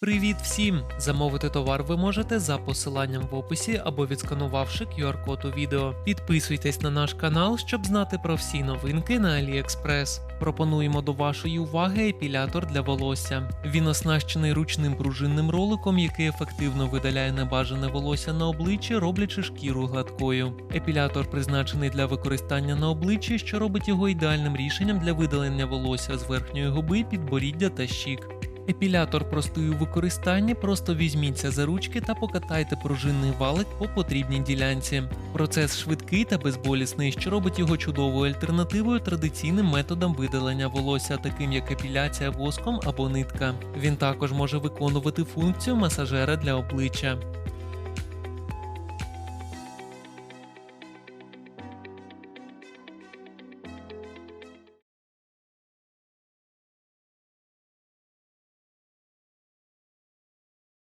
Привіт всім! Замовити товар ви можете за посиланням в описі або відсканувавши QR-код у відео. Підписуйтесь на наш канал, щоб знати про всі новинки на AliExpress. Пропонуємо до вашої уваги епілятор для волосся. Він оснащений ручним пружинним роликом, який ефективно видаляє небажане волосся на обличчі, роблячи шкіру гладкою. Епілятор призначений для використання на обличчі, що робить його ідеальним рішенням для видалення волосся з верхньої губи, підборіддя та щік. Епілятор простий у використанні, просто візьміться за ручки та покатайте пружинний валик по потрібній ділянці. Процес швидкий та безболісний, що робить його чудовою альтернативою традиційним методам видалення волосся, таким як епіляція воском або нитка. Він також може виконувати функцію масажера для обличчя.